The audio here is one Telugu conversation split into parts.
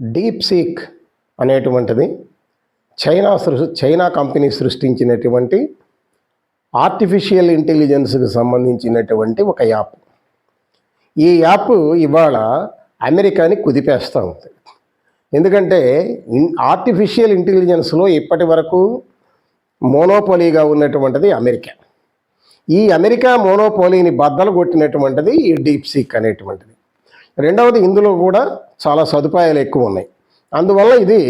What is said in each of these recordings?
డీప్ సీక్ అనేటువంటిది చైనా సృ చైనా కంపెనీ సృష్టించినటువంటి ఆర్టిఫిషియల్ ఇంటెలిజెన్స్కి సంబంధించినటువంటి ఒక యాప్. ఈ యాప్ ఇవాళ అమెరికాని కుదిపేస్తూ ఉంది. ఎందుకంటే ఆర్టిఫిషియల్ ఇంటెలిజెన్స్లో ఇప్పటి వరకు మోనోపోలీగా ఉన్నటువంటిది అమెరికా. ఈ అమెరికా మోనోపోలీని బద్దలు కొట్టినటువంటిది ఈ డీప్ సీక్ అనేటువంటిది. రెండవది ఇందులో కూడా చాలా సదుపాయాలు ఎక్కువ ఉన్నాయి. అందువల్ల ఇది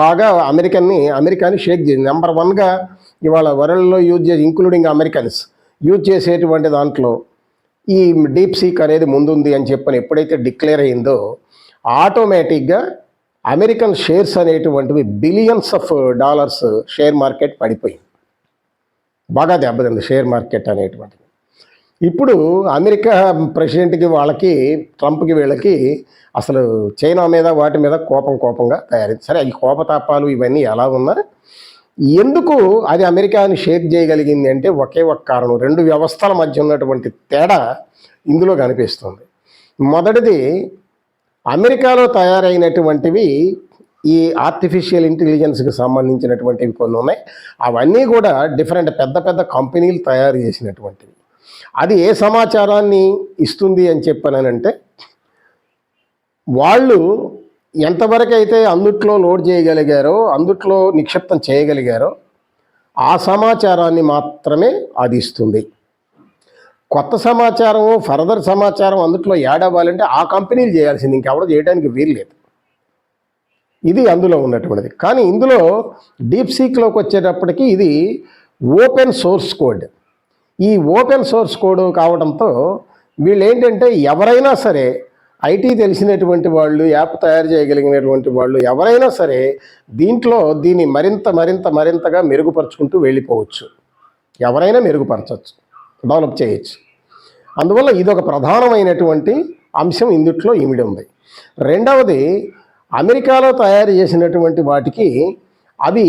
బాగా అమెరికన్ని అమెరికాని షేక్ చేసింది. నెంబర్ వన్గా ఇవాళ వరల్డ్లో యూజ్ చేసి ఇంక్లూడింగ్ అమెరికన్స్ యూజ్ చేసేటువంటి దాంట్లో ఈ డీప్ సీక్ అనేది ముందుంది అని చెప్పని ఎప్పుడైతే డిక్లేర్ అయిందో ఆటోమేటిక్గా అమెరికన్ షేర్స్ అనేటువంటివి billions of dollars share market పడిపోయింది. బాగా దెబ్బతింది షేర్ మార్కెట్ అనేటువంటిది. ఇప్పుడు అమెరికా ప్రెసిడెంట్కి వాళ్ళకి ట్రంప్కి వీళ్ళకి అసలు చైనా మీద వాటి మీద కోపం కోపంగా తయారైంది. సరే ఈ కోపతాపాలు ఇవన్నీ ఎలా ఉన్నా ఎందుకు అది అమెరికాని షేక్ చేయగలిగింది అంటే ఒకే ఒక కారణం. రెండు వ్యవస్థల మధ్య ఉన్నటువంటి తేడా ఇందులో కనిపిస్తుంది. మొదటిది అమెరికాలో తయారైనటువంటివి ఈ ఆర్టిఫిషియల్ ఇంటెలిజెన్స్కి సంబంధించినటువంటివి కొన్ని ఉన్నాయి. అవన్నీ కూడా డిఫరెంట్ పెద్ద పెద్ద కంపెనీలు తయారు చేసినటువంటివి. అది ఏ సమాచారాన్ని ఇస్తుంది అని చెప్పానంటే వాళ్ళు ఎంతవరకు అయితే అందుట్లో లోడ్ చేయగలిగారో అందుట్లో నిక్షిప్తం చేయగలిగారో ఆ సమాచారాన్ని మాత్రమే అది ఇస్తుంది. కొత్త సమాచారం ఫర్దర్ సమాచారం అందుట్లో యాడ్ అవ్వాలంటే ఆ కంపెనీలు చేయాల్సింది. ఇంకెవడో చేయడానికి వీలు లేదు. ఇది అందులో ఉన్నటువంటిది. కానీ ఇందులో డీప్ సీక్లోకి వచ్చేటప్పటికి ఇది ఓపెన్ సోర్స్ కోడ్. ఈ ఓపెన్ సోర్స్ కోడ్ కావడంతో వీళ్ళు ఏంటంటే ఎవరైనా సరే ఐటీ తెలిసినటువంటి వాళ్ళు యాప్ తయారు చేయగలిగినటువంటి వాళ్ళు ఎవరైనా సరే దీంట్లో దీన్ని మరింత మరింత మరింతగా మెరుగుపరుచుకుంటూ వెళ్ళిపోవచ్చు. ఎవరైనా మెరుగుపరచవచ్చు డెవలప్ చేయొచ్చు. అందువల్ల ఇదొక ప్రధానమైనటువంటి అంశం ఇందుట్లో ఇమిడి ఉంది. రెండవది అమెరికాలో తయారు చేసినటువంటి వాటికి అవి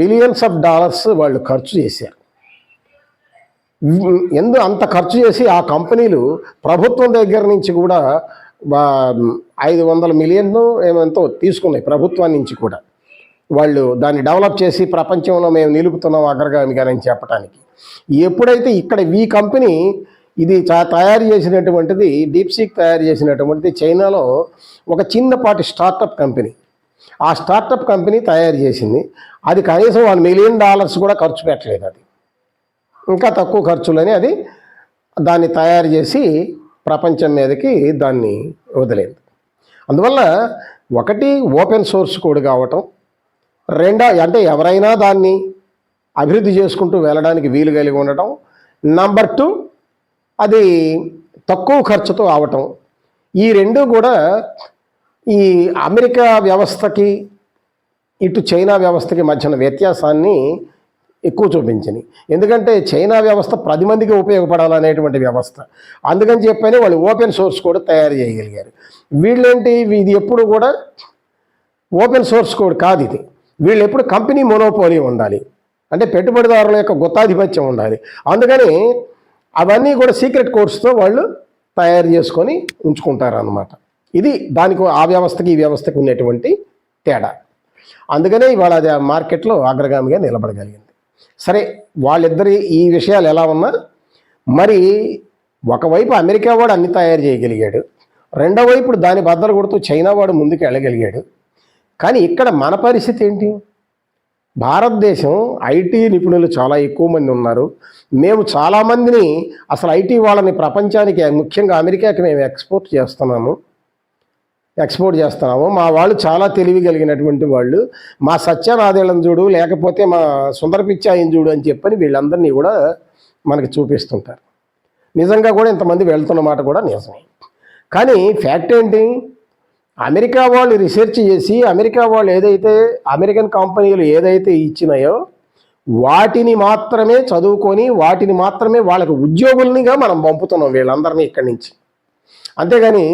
బిలియన్స్ ఆఫ్ డాలర్స్ వాళ్ళు ఖర్చు చేశారు. ఎందు అంత ఖర్చు చేసి ఆ కంపెనీలు ప్రభుత్వం దగ్గర నుంచి కూడా ఐదు వందల మిలియన్ ఏమంతో తీసుకున్నాయి ప్రభుత్వం నుంచి కూడా. వాళ్ళు దాన్ని డెవలప్ చేసి ప్రపంచంలో మేము నిలుపుతున్నాం అగ్రగామిగా అని చెప్పడానికి ఎప్పుడైతే ఇక్కడ ఈ కంపెనీ ఇది తయారు చేసినటువంటిది డీప్సీక్ తయారు చేసినటువంటిది చైనాలో ఒక చిన్నపాటి స్టార్టప్ కంపెనీ. ఆ స్టార్టప్ కంపెనీ తయారు చేసింది. అది కనీసం వన్ మిలియన్ డాలర్స్ కూడా ఖర్చు పెట్టలేదు అది. ఇంకా తక్కువ ఖర్చులని అది దాన్ని తయారు చేసి ప్రపంచం మీదకి దాన్ని వదిలేదు. అందువల్ల ఒకటి ఓపెన్ సోర్స్ కోడ్ కావటం రెండో అంటే ఎవరైనా దాన్ని అభివృద్ధి చేసుకుంటూ వెళ్ళడానికి వీలు కలిగి ఉండటం నంబర్ టూ అది తక్కువ ఖర్చుతో అవటం ఈ రెండు కూడా ఈ అమెరికా వ్యవస్థకి ఇటు చైనా వ్యవస్థకి మధ్యన వ్యత్యాసాన్ని ఎక్కువ చూపించని ఎందుకంటే చైనా వ్యవస్థ పది మందికి ఉపయోగపడాలనేటువంటి వ్యవస్థ. అందుకని చెప్పని వాళ్ళు ఓపెన్ సోర్స్ కూడా తయారు చేయగలిగారు. వీళ్ళేంటి? ఇది ఎప్పుడు కూడా ఓపెన్ సోర్స్ కోడ్ కాదు ఇది. వీళ్ళు ఎప్పుడు కంపెనీ మొనోపోలీ ఉండాలి. అంటే పెట్టుబడిదారుల యొక్క గుత్తాధిపత్యం ఉండాలి. అందుకని అవన్నీ కూడా సీక్రెట్ కోడ్స్తో వాళ్ళు తయారు చేసుకొని ఉంచుకుంటారు అన్నమాట ఇది దానికి ఆ వ్యవస్థకి ఈ వ్యవస్థకి ఉన్నటువంటి తేడా. అందుకనే ఇవాళ అది ఆ మార్కెట్లో అగ్రగామిగా నిలబడగలిగింది. సరే వాళ్ళిద్దరి ఈ విషయాలు ఎలా ఉన్నా మరి ఒకవైపు అమెరికా వాడు అన్ని తయారు చేయగలిగాడు రెండో వైపు దాని బద్దలు కొడుతూ చైనా వాడు ముందుకు వెళ్ళగలిగాడు. కానీ ఇక్కడ మన పరిస్థితి ఏంటి? భారతదేశం ఐటీ నిపుణులు చాలా ఎక్కువ మంది ఉన్నారు. మేము చాలామందిని అసలు ఐటీ వాళ్ళని ప్రపంచానికి ముఖ్యంగా అమెరికాకి మేము ఎక్స్పోర్ట్ చేస్తున్నాము. ఎక్స్పోర్ట్ చేస్తున్నాము. మా వాళ్ళు చాలా తెలివి కలిగినటువంటి వాళ్ళు. మా సత్యనాదేళ్ళని చూడు లేకపోతే మా సుందర పిచ్చాయిని చూడు అని చెప్పని వీళ్ళందరినీ కూడా మనకి చూపిస్తుంటారు. నిజంగా కూడా ఇంతమంది వెళ్తున్న మాట కూడా నిజమే. కానీ ఫ్యాక్ట్ ఏంటి? అమెరికా వాళ్ళు రీసెర్చ్ చేసి అమెరికా వాళ్ళు ఏదైతే అమెరికన్ కంపెనీలు ఏదైతే ఇచ్చినాయో వాటిని మాత్రమే చదువుకొని వాటిని మాత్రమే వాళ్ళకి ఉద్యోగుల్నిగా మనం పంపుతున్నాం వీళ్ళందరినీ ఇక్కడి నుంచి. అంతేగాని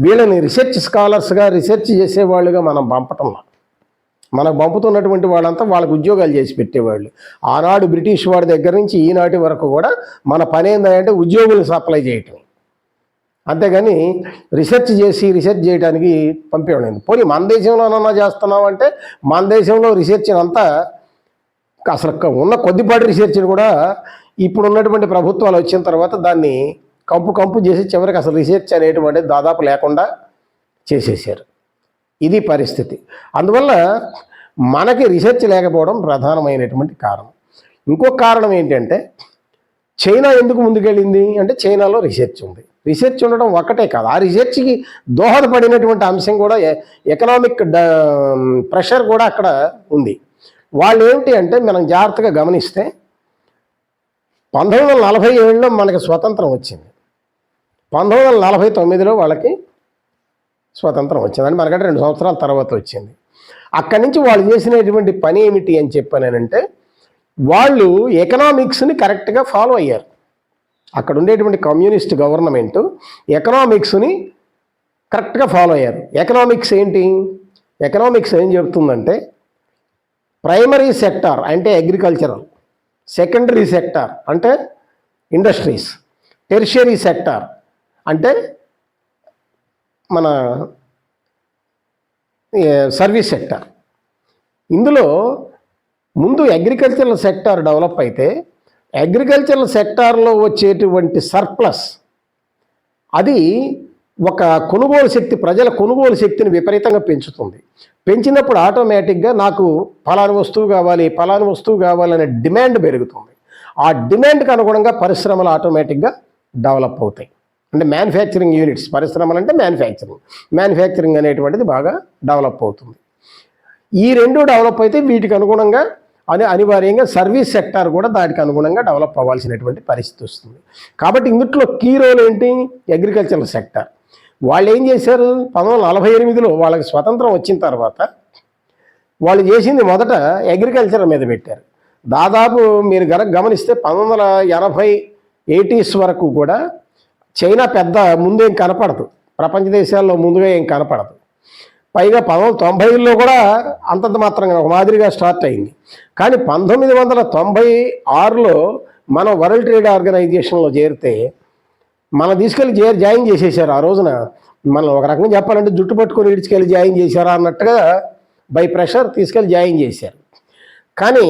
వీళ్ళని రీసెర్చ్ స్కాలర్స్గా రీసెర్చ్ చేసేవాళ్ళుగా మనం పంపటంలా మనకు పంపుతున్నటువంటి వాళ్ళంతా వాళ్ళకు ఉద్యోగాలు చేసి పెట్టేవాళ్ళు. ఆనాడు బ్రిటిష్ వాడి దగ్గర నుంచి ఈనాటి వరకు కూడా మన పని ఏంటంటే ఉద్యోగులు సప్లై చేయటం. అంతేగాని రీసెర్చ్ చేసి రీసెర్చ్ చేయడానికి పంపించండి పోనీ మన దేశంలోనన్నా చేస్తున్నాం అంటే మన దేశంలో రీసెర్చ్ అంతా అసలు ఉన్న కొద్దిపాటి రీసెర్చ్ని కూడా ఇప్పుడు ఉన్నటువంటి ప్రభుత్వాలు వచ్చిన తర్వాత దాన్ని కంపు కంపు చేసి చివరికి అసలు రీసెర్చ్ అనేటువంటిది దాదాపు లేకుండా చేసేసారు. ఇది పరిస్థితి. అందువల్ల మనకి రీసెర్చ్ లేకపోవడం ప్రధానమైనటువంటి కారణం. ఇంకొక కారణం ఏంటంటే చైనా ఎందుకు ముందుకెళ్ళింది? అంటే చైనాలో రీసెర్చ్ ఉంది. రీసెర్చ్ ఉండడం ఒక్కటే కాదు. ఆ రీసెర్చ్కి దోహదపడినటువంటి అంశం కూడా ఎకనామిక్ ప్రెషర్ కూడా అక్కడ ఉంది. వాళ్ళు ఏమిటి అంటే మనం జాగ్రత్తగా గమనిస్తే పంతొమ్మిది వందల నలభై ఏడులో మనకి స్వతంత్రం వచ్చింది. పంతొమ్మిది వందల నలభై తొమ్మిదిలో వాళ్ళకి స్వతంత్రం వచ్చిందని మనకంటే రెండు సంవత్సరాల తర్వాత వచ్చింది. అక్కడి నుంచి వాళ్ళు చేసినటువంటి పని ఏమిటి అని చెప్పానంటే వాళ్ళు ఎకనామిక్స్ని కరెక్ట్గా ఫాలో అయ్యారు. అక్కడ ఉండేటువంటి కమ్యూనిస్ట్ గవర్నమెంట్ ఎకనామిక్స్ని కరెక్ట్గా ఫాలో అయ్యారు. ఎకనామిక్స్ ఏంటి? ఎకనామిక్స్ ఏం చెప్తుందంటే ప్రైమరీ సెక్టార్ అంటే అగ్రికల్చరల్ సెకండరీ సెక్టార్ అంటే ఇండస్ట్రీస్ టెరిషరీ సెక్టార్ అంటే మన సర్వీస్ సెక్టార్. ఇందులో ముందు అగ్రికల్చరల్ సెక్టార్ డెవలప్ అయితే అగ్రికల్చరల్ సెక్టార్లో వచ్చేటువంటి సర్ప్లస్ అది ఒక కొనుగోలు శక్తి ప్రజల కొనుగోలు శక్తిని విపరీతంగా పెంచుతుంది. పెంచినప్పుడు ఆటోమేటిక్గా నాకు ఫలాని వస్తువు కావాలి ఫలాని వస్తువు కావాలనే డిమాండ్ పెరుగుతుంది. ఆ డిమాండ్కి అనుగుణంగా పరిశ్రమలు ఆటోమేటిక్గా డెవలప్ అవుతాయి. అంటే మ్యానుఫ్యాక్చరింగ్ యూనిట్స్ పరిశ్రమలు అంటే మ్యానుఫ్యాక్చరింగ్ మ్యానుఫ్యాక్చరింగ్ అనేటువంటిది బాగా డెవలప్ అవుతుంది. ఈ రెండు డెవలప్ అయితే వీటికి అనుగుణంగా అని అనివార్యంగా సర్వీస్ సెక్టార్ కూడా దానికి అనుగుణంగా డెవలప్ అవ్వాల్సినటువంటి పరిస్థితి వస్తుంది. కాబట్టి ఇందుట్లో కీ రోల్ ఏంటి? అగ్రికల్చరల్ సెక్టార్ వాళ్ళు ఏం చేశారు? పంతొమ్మిది నలభై ఎనిమిదిలో వాళ్ళకి స్వతంత్రం వచ్చిన తర్వాత వాళ్ళు చేసింది మొదట అగ్రికల్చర్ మీద పెట్టారు. దాదాపు మీరు గనక గమనిస్తే పంతొమ్మిది వందల ఎనభై ఎయిటీస్ వరకు కూడా చైనా పెద్ద ముందేం కనపడదు. ప్రపంచ దేశాల్లో ముందుగా ఏం కనపడదు. పైగా పంతొమ్మిది వందల తొంభైలో కూడా అంతంత మాత్రంగా ఒక మాదిరిగా స్టార్ట్ అయింది. కానీ పంతొమ్మిది వందల తొంభై ఆరులో మనం వరల్డ్ ట్రేడ్ ఆర్గనైజేషన్లో చేరితే మనం తీసుకెళ్ళి జే జాయిన్ చేసేసారు ఆ రోజున మనం ఒక రకంగా చెప్పాలంటే జుట్టు పట్టుకొని ఇడిచుకెళ్ళి జాయిన్ చేశారా అన్నట్టుగా బై ప్రెషర్ తీసుకెళ్ళి జాయిన్ చేశారు. కానీ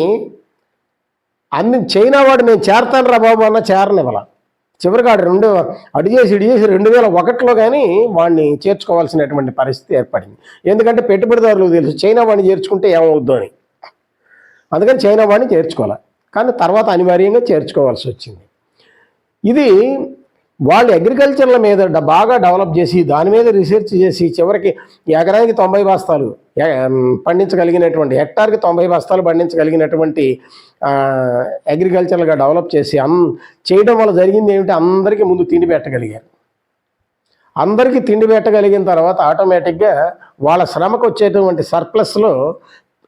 అన్ని చైనా వాడు నేను చేరతాను రా బాబు అన్న చేరనివ్వాల. చివరికి ఆడు రెండు అడి చేసి ఇడి చేసి రెండు వేల ఒకటిలో కానీ వాడిని చేర్చుకోవాల్సినటువంటి పరిస్థితి ఏర్పడింది. ఎందుకంటే పెట్టుబడిదారులకు తెలుసు చైనా వాడిని చేర్చుకుంటే ఏమవుద్దు అని. అందుకని చైనా వాడిని చేర్చుకోవాలి. కానీ తర్వాత అనివార్యంగా చేర్చుకోవాల్సి వచ్చింది. ఇది వాళ్ళు అగ్రికల్చర్ల మీద బాగా డెవలప్ చేసి దాని మీద రీసెర్చ్ చేసి చివరికి ఎకరానికి తొంభై బస్తాలు పండించగలిగినటువంటి హెక్టార్కి తొంభై బస్తాలు పండించగలిగినటువంటి అగ్రికల్చర్గా డెవలప్ చేసి అన్ చేయడం వల్ల జరిగింది ఏమిటి? అందరికీ ముందు తిండి పెట్టగలిగారు. అందరికీ తిండి పెట్టగలిగిన తర్వాత ఆటోమేటిక్గా వాళ్ళ శ్రమకు వచ్చేటువంటి సర్ప్లస్లో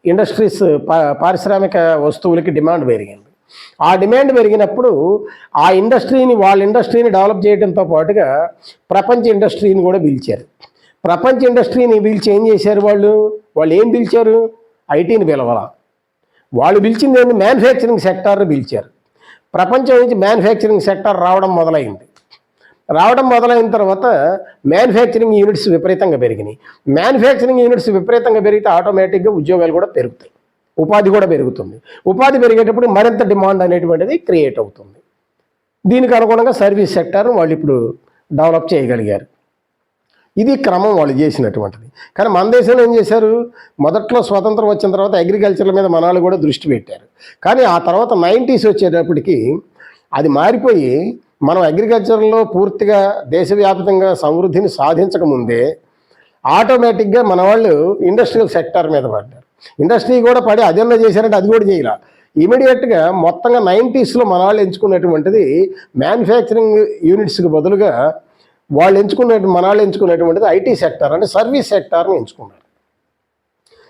ఇండస్ట్రీస్ పా- పారిశ్రామిక వస్తువులకి డిమాండ్ పెరిగింది. ఆ డిమాండ్ పెరిగినప్పుడు ఆ ఇండస్ట్రీని వాళ్ళ ఇండస్ట్రీని డెవలప్ చేయడంతో పాటుగా ప్రపంచ ఇండస్ట్రీని కూడా పిలిచారు. ప్రపంచ ఇండస్ట్రీని పిలిచి ఏం చేశారు వాళ్ళు? వాళ్ళు ఏం పిలిచారు? ఐటీని పిలవాల. వాళ్ళు పిలిచింది ఏంటి మ్యానుఫ్యాక్చరింగ్ సెక్టార్ని పిలిచారు. ప్రపంచం నుంచి మ్యానుఫ్యాక్చరింగ్ సెక్టార్ రావడం మొదలైంది. రావడం మొదలైన తర్వాత మ్యానుఫ్యాక్చరింగ్ యూనిట్స్ విపరీతంగా పెరిగినాయి. మ్యానుఫ్యాక్చరింగ్ యూనిట్స్ విపరీతంగా పెరిగితే ఆటోమేటిక్గా ఉద్యోగాలు కూడా పెరుగుతాయి. ఉపాధి కూడా పెరుగుతుంది. ఉపాధి పెరిగేటప్పుడు మరింత డిమాండ్ అనేటువంటిది క్రియేట్ అవుతుంది. దీనికి అనుగుణంగా సర్వీస్ సెక్టార్ను వాళ్ళు ఇప్పుడు డెవలప్ చేయగలిగారు. ఇది క్రమం వాళ్ళు చేసినటువంటిది. కానీ మన దేశంలో ఏం చేశారు? మొదట్లో స్వతంత్రం వచ్చిన తర్వాత అగ్రికల్చర్ మీద మన వాళ్ళు కూడా దృష్టి పెట్టారు. కానీ ఆ తర్వాత నైంటీస్ వచ్చేటప్పటికి అది మారిపోయి మనం అగ్రికల్చర్లో పూర్తిగా దేశవ్యాప్తంగా సమృద్ధిని సాధించకముందే ఆటోమేటిక్గా మన వాళ్ళు ఇండస్ట్రియల్ సెక్టార్ మీద పడ్డారు. ఇండస్ట్రీ కూడా పడి అజెండా చేశారంటే అది కూడా చేయాల. ఇమీడియట్గా మొత్తంగా నైంటీస్లో మన వాళ్ళు ఎంచుకున్నటువంటిది మ్యానుఫ్యాక్చరింగ్ యూనిట్స్కి బదులుగా వాళ్ళు ఎంచుకునే మన వాళ్ళు ఎంచుకునేటువంటిది ఐటీ సెక్టార్ అంటే సర్వీస్ సెక్టార్ని ఎంచుకున్నారు.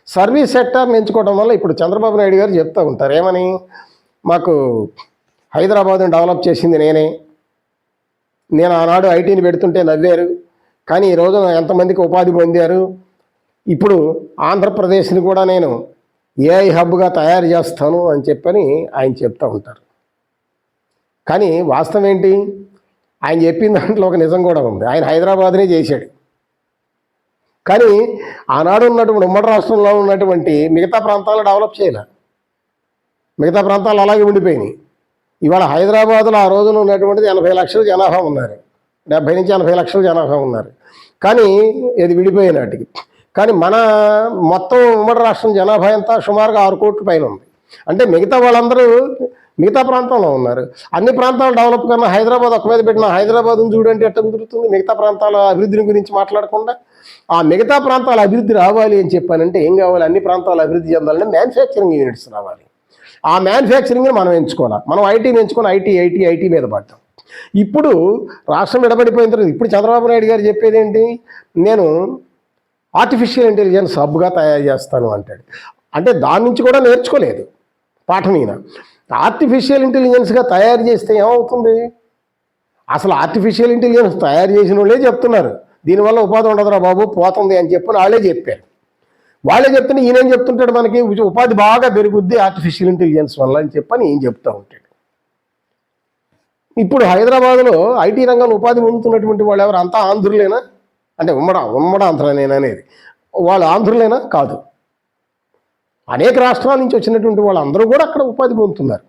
సర్వీస్ సెక్టార్ని ఎంచుకోవడం వల్ల ఇప్పుడు చంద్రబాబు నాయుడు గారు చెప్తూ ఉంటారు ఏమని? మాకు హైదరాబాద్ని డెవలప్ చేసింది నేనే. నేను ఆనాడు ఐటీని పెడుతుంటే నవ్వారు. కానీ ఈ ఎంతమందికి ఉపాధి పొందారు? ఇప్పుడు ఆంధ్రప్రదేశ్ని కూడా నేను ఏఐ హబ్గా తయారు చేస్తాను అని చెప్పని ఆయన చెప్తూ ఉంటారు. కానీ వాస్తవం ఏంటి? ఆయన చెప్పిన దాంట్లో ఒక నిజం కూడా ఉంది. ఆయన హైదరాబాద్నే చేశాడు. కానీ ఆనాడు ఉన్నటువంటి ఉమ్మడి రాష్ట్రంలో ఉన్నటువంటి మిగతా ప్రాంతాలు డెవలప్ చేయలే. మిగతా ప్రాంతాలు అలాగే ఉండిపోయినాయి. ఇవాళ హైదరాబాద్లో ఆ రోజున ఉన్నటువంటిది ఎనభై లక్షల జనాభా ఉన్నారు. డెబ్బై నుంచి ఎనభై లక్షల జనాభా ఉన్నారు. కానీ ఇది విడిపోయినాటికి కానీ మన మొత్తం ఉమ్మడి రాష్ట్రం జనాభా ఎంత? సుమారుగా ఆరు కోట్ల పైన ఉంది. అంటే మిగతా వాళ్ళందరూ మిగతా ప్రాంతంలో ఉన్నారు. అన్ని ప్రాంతాలు డెవలప్ కన్నా హైదరాబాద్ ఒక మీద పెట్టిన హైదరాబాద్ను చూడండి ఎట్ట కుదురుతుంది? మిగతా ప్రాంతాల అభివృద్ధిని గురించి మాట్లాడకుండా ఆ మిగతా ప్రాంతాల అభివృద్ధి రావాలి అని చెప్పానంటే ఏం కావాలి? అన్ని ప్రాంతాలు అభివృద్ధి చెందాలంటే మ్యానుఫ్యాక్చరింగ్ యూనిట్స్ రావాలి. ఆ మ్యానుఫ్యాక్చరింగ్ని మనం ఎంచుకోవాలి? మనం ఐటీని ఎంచుకొని ఐటీ ఐటీ ఐటీ మీద పడ్డాం ఇప్పుడు రాష్ట్రం విడబడిపోయిన తర్వాత ఇప్పుడు చంద్రబాబు నాయుడు గారు చెప్పేది ఏంటి? నేను ఆర్టిఫిషియల్ ఇంటెలిజెన్స్ హబ్గా తయారు చేస్తాను అంటాడు. అంటే దాని నుంచి కూడా నేర్చుకోలేదు పాఠం ఈయన. ఆర్టిఫిషియల్ ఇంటెలిజెన్స్గా తయారు చేస్తే ఏమవుతుంది? అసలు ఆర్టిఫిషియల్ ఇంటెలిజెన్స్ తయారు చేసిన వాళ్ళే చెప్తున్నారు. దీనివల్ల ఉపాధి ఉండదురా బాబు పోతుంది అని చెప్పి వాళ్ళే చెప్పారు. వాళ్ళే చెప్తున్నా ఈయనేం చెప్తుంటాడు మనకి? ఉపాధి బాగా పెరుగుద్ది ఆర్టిఫిషియల్ ఇంటెలిజెన్స్ వల్ల అని చెప్పని ఏం చెప్తూ ఉంటాడు. ఇప్పుడు హైదరాబాద్లో ఐటీ రంగంలో ఉపాధి పొందుతున్నటువంటి వాళ్ళు ఎవరు? అంతా ఆంధ్రులేనా? అంటే ఉమ్మడ ఉమ్మడ ఆంధ్రనేనా అనేది. వాళ్ళు ఆంధ్రులేనా? కాదు. అనేక రాష్ట్రాల నుంచి వచ్చినటువంటి వాళ్ళందరూ కూడా అక్కడ ఉపాధి పొందుతున్నారు.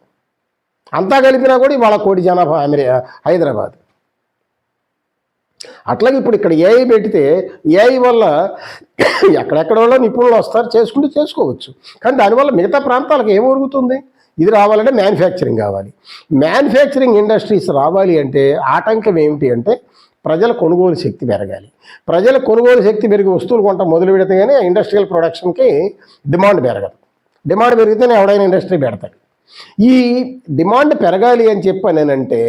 అంతా కలిపినా కూడా ఇవాళ కోటి జనాభా అమెరికా హైదరాబాద్. అట్లాగే ఇప్పుడు ఇక్కడ ఏఐ పెడితే ఏఐ వల్ల ఎక్కడెక్కడ నిపుణులు వస్తారు చేసుకుంటే చేసుకోవచ్చు. కానీ దానివల్ల మిగతా ప్రాంతాలకు ఏం ఒరుగుతుంది? ఇది రావాలంటే మ్యానుఫ్యాక్చరింగ్ కావాలి. మ్యానుఫ్యాక్చరింగ్ ఇండస్ట్రీస్ రావాలి అంటే ఆటంకం ఏమిటి అంటే ప్రజల కొనుగోలు శక్తి పెరగాలి. ప్రజల కొనుగోలు శక్తి పెరిగి వస్తువులు కొంట మొదలు పెడితేనే ఇండస్ట్రియల్ ప్రొడక్షన్కి డిమాండ్ పెరగదు. డిమాండ్ పెరిగితేనే ఎవడైనా ఇండస్ట్రీ పెడతాడు. ఈ డిమాండ్ పెరగాలి అని చెప్పానంటే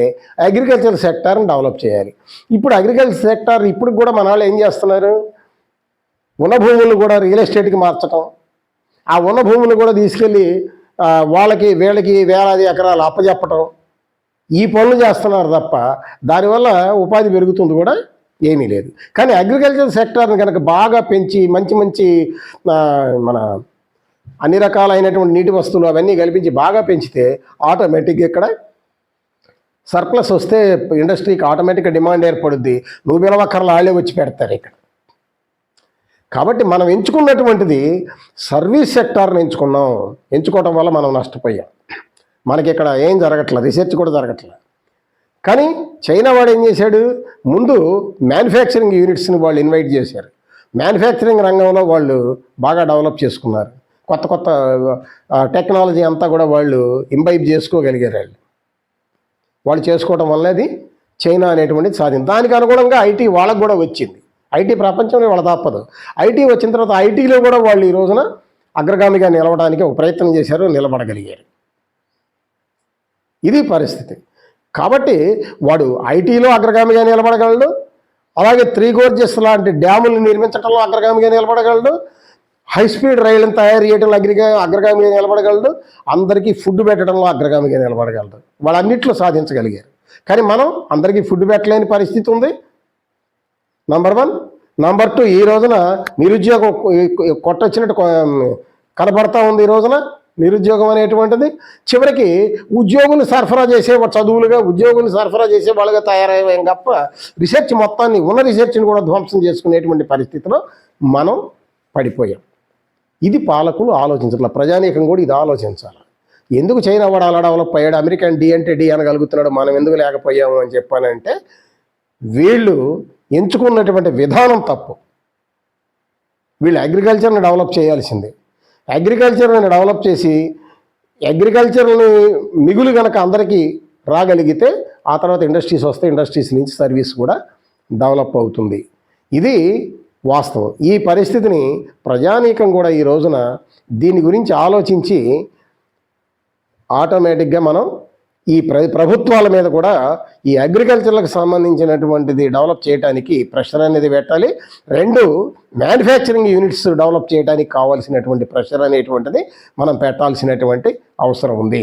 అగ్రికల్చర్ సెక్టార్ని డెవలప్ చేయాలి. ఇప్పుడు అగ్రికల్చర్ సెక్టార్ ఇప్పుడు కూడా మన వాళ్ళు ఏం చేస్తున్నారు? ఉన్న భూములు కూడా రియల్ ఎస్టేట్కి మార్చటం. ఆ ఉన్న భూములు కూడా తీసుకెళ్ళి వాళ్ళకి వీళ్ళకి వేలాది ఎకరాలు అప్పచెప్పటం ఈ పనులు చేస్తున్నారు తప్ప దానివల్ల ఉపాధి పెరుగుతుంది కూడా ఏమీ లేదు. కానీ అగ్రికల్చర్ సెక్టార్ని కనుక బాగా పెంచి మంచి మంచి మన అన్ని రకాలైనటువంటి నీటి వస్తువులు అవన్నీ కల్పించి బాగా పెంచితే ఆటోమేటిక్గా ఇక్కడ సర్ప్లస్ వస్తే ఇండస్ట్రీకి ఆటోమేటిక్గా డిమాండ్ ఏర్పడుద్ది. నువ్వు పిలవక్కర్లు వాళ్ళే వచ్చి పెడతారు ఇక్కడ. కాబట్టి మనం ఎంచుకున్నటువంటిది సర్వీస్ సెక్టార్ని ఎంచుకున్నాం. ఎంచుకోవటం వల్ల మనం నష్టపోయాం. మనకి ఇక్కడ ఏం జరగట్లేదు రీసెర్చ్ కూడా జరగట్లేదు కానీ చైనా వాడు ఏం చేశాడు? ముందు మ్యానుఫ్యాక్చరింగ్ యూనిట్స్ని వాళ్ళు ఇన్వైట్ చేశారు. మ్యానుఫ్యాక్చరింగ్ రంగంలో వాళ్ళు బాగా డెవలప్ చేసుకున్నారు. కొత్త కొత్త టెక్నాలజీ అంతా కూడా వాళ్ళు ఇంబైబ్ చేసుకోగలిగారు వాళ్ళు. వాళ్ళు చేసుకోవడం వల్ల అది చైనా అనేటువంటిది సాధింది. దానికి అనుగుణంగా ఐటీ వాళ్ళకు కూడా వచ్చింది. ఐటీ ప్రపంచంలో వాళ్ళ తప్పదు ఐటీ వచ్చిన తర్వాత ఐటీలో కూడా వాళ్ళు ఈ రోజున అగ్రగామిగా నిలవడానికి ఒక ప్రయత్నం చేశారు నిలబడగలిగారు. ఇది పరిస్థితి. కాబట్టి వాడు ఐటీలో అగ్రగామిగా నిలబడగలడు అలాగే త్రీ గోర్జెస్ లాంటి డ్యాములు నిర్మించడంలో అగ్రగామిగా నిలబడగలడు హై స్పీడ్ రైళ్ళను తయారు చేయడంలో అగ్రిగా అగ్రగామిగా నిలబడగలడు అందరికీ ఫుడ్ పెట్టడంలో అగ్రగామిగా నిలబడగలడు. వాళ్ళన్నిట్లో సాధించగలిగారు. కానీ మనం అందరికీ ఫుడ్ పెట్టలేని పరిస్థితి ఉంది. నంబర్ వన్ నంబర్ టూ ఈ రోజున నిరుద్యోగం కొట్టొచ్చినట్టు కనబడతా ఉంది ఈ రోజున. నిరుద్యోగం అనేటువంటిది చివరికి ఉద్యోగులు సరఫరా చేసే చదువులుగా ఉద్యోగులు సరఫరా చేసే వాళ్ళుగా తయారయ్యాం తప్ప రీసెర్చ్ మొత్తాన్ని ఉన్న రీసెర్చ్ని కూడా ధ్వంసం చేసుకునేటువంటి పరిస్థితిలో మనం పడిపోయాం. ఇది పాలకులు ఆలోచించాలి. ప్రజానీకం కూడా ఇది ఆలోచించాలి. ఎందుకు చైనా వాడు అలా డెవలప్ అయ్యాడు? అమెరికన్ డి అంటే డి అనగలుగుతున్నాడు. మనం ఎందుకు లేకపోయాము అని చెప్పానంటే వీళ్ళు ఎంచుకున్నటువంటి విధానం తప్పు. వీళ్ళు అగ్రికల్చర్ని డెవలప్ చేయాల్సిందే. అగ్రికల్చర్ని డెవలప్ చేసి అగ్రికల్చర్ని మిగులు కనుక అందరికీ రాగలిగితే ఆ తర్వాత ఇండస్ట్రీస్ వస్తే ఇండస్ట్రీస్ నుంచి సర్వీస్ కూడా డెవలప్ అవుతుంది. ఇది వాస్తవం. ఈ పరిస్థితిని ప్రజానీకం కూడా ఈ రోజున దీని గురించి ఆలోచించి ఆటోమేటిక్గా మనం ఈ ప్ర ప్రభుత్వాల మీద కూడా ఈ అగ్రికల్చర్లకు సంబంధించినటువంటిది డెవలప్ చేయడానికి ప్రెషర్ అనేది పెట్టాలి. రెండు మ్యానుఫ్యాక్చరింగ్ యూనిట్స్ డెవలప్ చేయడానికి కావాల్సినటువంటి ప్రెషర్ అనేటువంటిది మనం పెట్టాల్సినటువంటి అవసరం ఉంది.